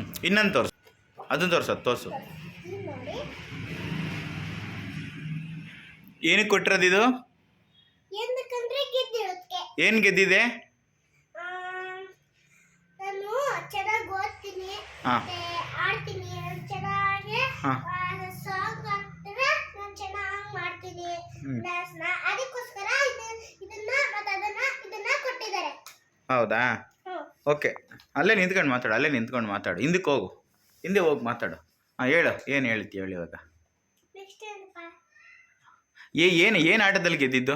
ಹ್ಞೂ ಇನ್ನೊಂದು ತೋರಿಸು. ಅದನ್ನು ತೋರಿಸು ಅದು ತೋರಿಸು. ಏನಕ್ಕೆ ಕೊಟ್ಟಿರೋದು ಇದು? ಎಂದಕ್ಕಂದ್ರೆ ಗೆದ್ದಿರೋದಕ್ಕೆ ಏನು ಗೆದ್ದಿದೆ? ಹಾ. ಕೊಟ್ಟಿದ್ದಾರೆ. ಹೌದಾ. ಓಕೆ. ಅಲ್ಲೇ ನಿಂತ್ಕೊಂಡು ಮಾತಾಡು ಅಲ್ಲೇ ನಿಂತ್ಕೊಂಡು ಮಾತಾಡು. ಹಿಂದಕ್ಕೆ ಹೋಗು. ಹಿಂದೆ ಹೋಗಿ ಮಾತಾಡು. ಹಾಂ ಹೇಳು ಏನು ಹೇಳ್ತೀಯ ಹೇಳಿ ಇವಾಗ. ಏ ಏನು ಏನು ಆಟದಲ್ಲಿ ಗೆದ್ದಿದ್ದು?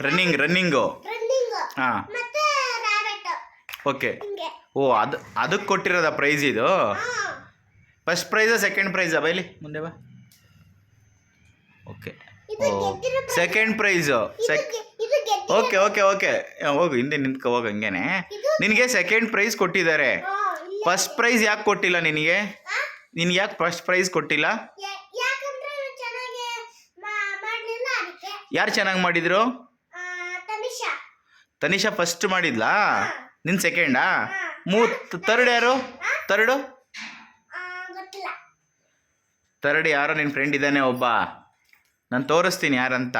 Running running. ಹಾಂ. ಓಕೆ. ಓ ಅದು ಅದಕ್ಕೆ ಕೊಟ್ಟಿರೋದ ಪ್ರೈಸ್ ಇದು? ಫಸ್ಟ್ ಪ್ರೈಸಾ ಸೆಕೆಂಡ್ ಪ್ರೈಸಾ ಬೈಲಿ ಮುಂದೆ ಬಾ. Okay. Second prize sec okay okay okay ಹೋಗು ಹಿಂದೆ ನಿಂತ್ಕೊ ಹೋಗು ಹಂಗೇನೆ. ನಿನಗೆ ಸೆಕೆಂಡ್ ಪ್ರೈಸ್ ಕೊಟ್ಟಿದ್ದಾರೆ. ಫಸ್ಟ್ ಪ್ರೈಸ್ ಯಾಕೆ ಕೊಟ್ಟಿಲ್ಲ ನಿನಗೆ? ನಿನ್ಗೆ ಯಾಕೆ ಫಸ್ಟ್ ಪ್ರೈಸ್ ಕೊಟ್ಟಿಲ್ಲ? ಯಾರು ಚೆನ್ನಾಗಿ ಮಾಡಿದ್ರು? ತನಿಷಾ. ಫಸ್ಟ್ ಮಾಡಿದ್ಲಾ. ನಿನ್ ಸೆಕೆಂಡಾ ಮೂ ತರ್ಡ್ ಯಾರು ತರ್ಡು ತರ್ಡ್ ಯಾರೋ? ನಿನ್ನ ಫ್ರೆಂಡ್ ಇದ್ದಾನೆ ಒಬ್ಬ. ನಾನು ತೋರಿಸ್ತೀನಿ ಯಾರಂತ.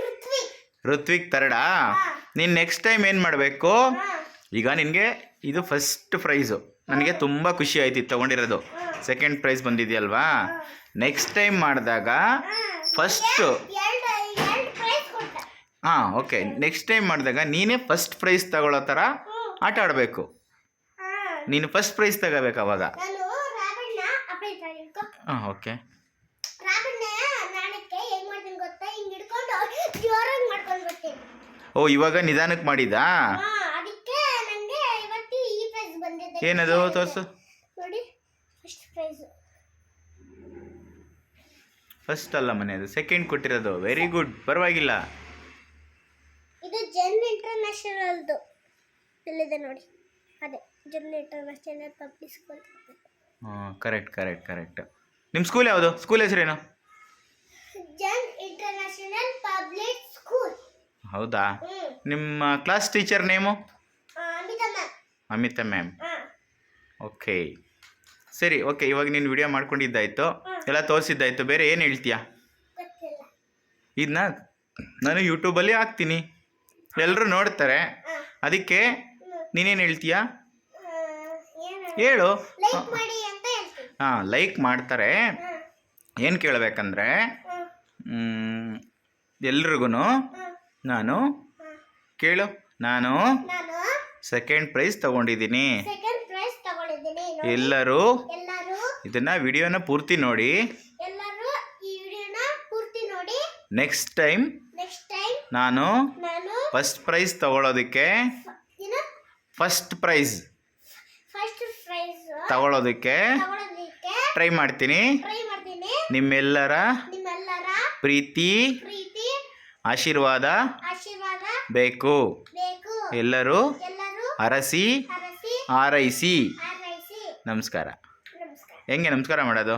ಋತ್ವಿಕ್. ಋತ್ವಿಕ್ ನೀನ್ ನೀನು ನೆಕ್ಸ್ಟ್ ಟೈಮ್ ಏನು ಮಾಡಬೇಕು? ಈಗ ನಿನಗೆ ಇದು ಫಸ್ಟ್ ಪ್ರೈಸು ನನಗೆ ತುಂಬ ಖುಷಿ ಆಯ್ತು ತಗೊಂಡಿರೋದು. ತೊಗೊಂಡಿರೋದು ಸೆಕೆಂಡ್ ಪ್ರೈಸ್ ಬಂದಿದೆಯಲ್ವಾ? ನೆಕ್ಸ್ಟ್ ಟೈಮ್ ಮಾಡಿದಾಗ. ಫಸ್ಟು ಹಾಂ ಓಕೆ ನೆಕ್ಸ್ಟ್ ಟೈಮ್ ಮಾಡಿದಾಗ ನೀನೇ ಫಸ್ಟ್ ಪ್ರೈಸ್ ತಗೊಳ್ಳೋ ಥರ ಆಟ ಆಡಬೇಕು. ನೀನು ಫಸ್ಟ್ ಪ್ರೈಸ್ ತಗೋಬೇಕು ಅವಾಗ. ಹಾಂ ಓಕೆ ಓ ಇವಾಗ ನಿಧಾನಕ್ಕೆ ಮಾಡಿದಾ ಹಾ ಅದಕ್ಕೆ ನಂಗೆ ಇವತ್ತು ಈ ಪ್ರೈಸ್ ಬಂದಿದೆ. ಏನದು ತೋರಿಸು. ಫಸ್ಟ್ ಅಲ್ಲ ಮನೆ ಅದು. ಸೆಕೆಂಡ್ ಕೊಟ್ಟಿರೋದು. ವೆರಿ ಗುಡ್ ಪರವಾಗಿಲ್ಲ. ಇದು ಜನ್ ಇಂಟರ್ನ್ಯಾಷನಲ್ದು ಇಲ್ಲಿದೆ ನೋಡಿ. ಅದೇ ಜನರೇಟರ್ ಪಬ್ಲಿಕ್ ಸ್ಕೂಲ್ ಹಾಂ ಕರೆಕ್ಟ್ ಕರೆಕ್ಟ್ ಕರೆಕ್ಟ್ ನಿಮ್ಮ ಸ್ಕೂಲ್ ಯಾವುದು? ಸ್ಕೂಲ್ ಹೆಸರೇನು ಜನ್ ಇಂಟರ್ನ್ಯಾಷನಲ್ ಪಬ್ಲಿಕ್ ಸ್ಕೂಲ್ ಹೌದಾ? ನಿಮ್ಮ class teacher name Amita ma'am okay ಸರಿ ಓಕೆ ಇವಾಗ ನೀನು ವಿಡಿಯೋ ಮಾಡ್ಕೊಂಡಿದ್ದಾಯ್ತು. ಎಲ್ಲ ತೋರಿಸಿದ್ದಾಯ್ತು. ಬೇರೆ ಏನು ಹೇಳ್ತೀಯಾ? ಇದನ್ನ ನಾನು ಯೂಟ್ಯೂಬಲ್ಲಿ ಹಾಕ್ತೀನಿ. ಎಲ್ಲರೂ ನೋಡ್ತಾರೆ. ಅದಕ್ಕೆ ನೀನೇನು ಹೇಳ್ತೀಯಾ? ಹೇಳು. ಹಾಂ ಲೈಕ್ ಮಾಡ್ತಾರೆ. ಏನು ಕೇಳಬೇಕಂದ್ರೆ ಎಲ್ರಿಗೂ ನಾನು ಕೇಳು. ನಾನು ಸೆಕೆಂಡ್ ಪ್ರೈಸ್ ತಗೊಂಡಿದ್ದೀನಿ. ಎಲ್ಲರೂ ಇದನ್ನ ವಿಡಿಯೋನ ಪೂರ್ತಿ ನೋಡಿ. ನೆಕ್ಸ್ಟ್ ಟೈಮ್ ನಾನು ಫಸ್ಟ್ ಪ್ರೈಸ್ ತಗೊಳ್ಳೋದಕ್ಕೆ ಫಸ್ಟ್ ಪ್ರೈಸ್ ಫಸ್ಟ್ ಪ್ರೈಸ್ ತಗೊಳ್ಳೋದಕ್ಕೆ ಟ್ರೈ ಮಾಡ್ತೀನಿ. ಟ್ರೈ ಮಾಡ್ತೀನಿ. ನಿಮ್ಮೆಲ್ಲರ ನಿಮ್ಮೆಲ್ಲರ ಪ್ರೀತಿ ಪ್ರೀತಿ ಆಶೀರ್ವಾದ ಆಶೀರ್ವಾದ ಬೇಕು. ಬೇಕು. ಎಲ್ಲರೂ ಎಲ್ಲರೂ ಅರಸಿ ಆರೈಸಿ ನಮಸ್ಕಾರ. ನಮಸ್ಕಾರ. ಹೆಂಗೆ ನಮಸ್ಕಾರ ಮಾಡೋದು?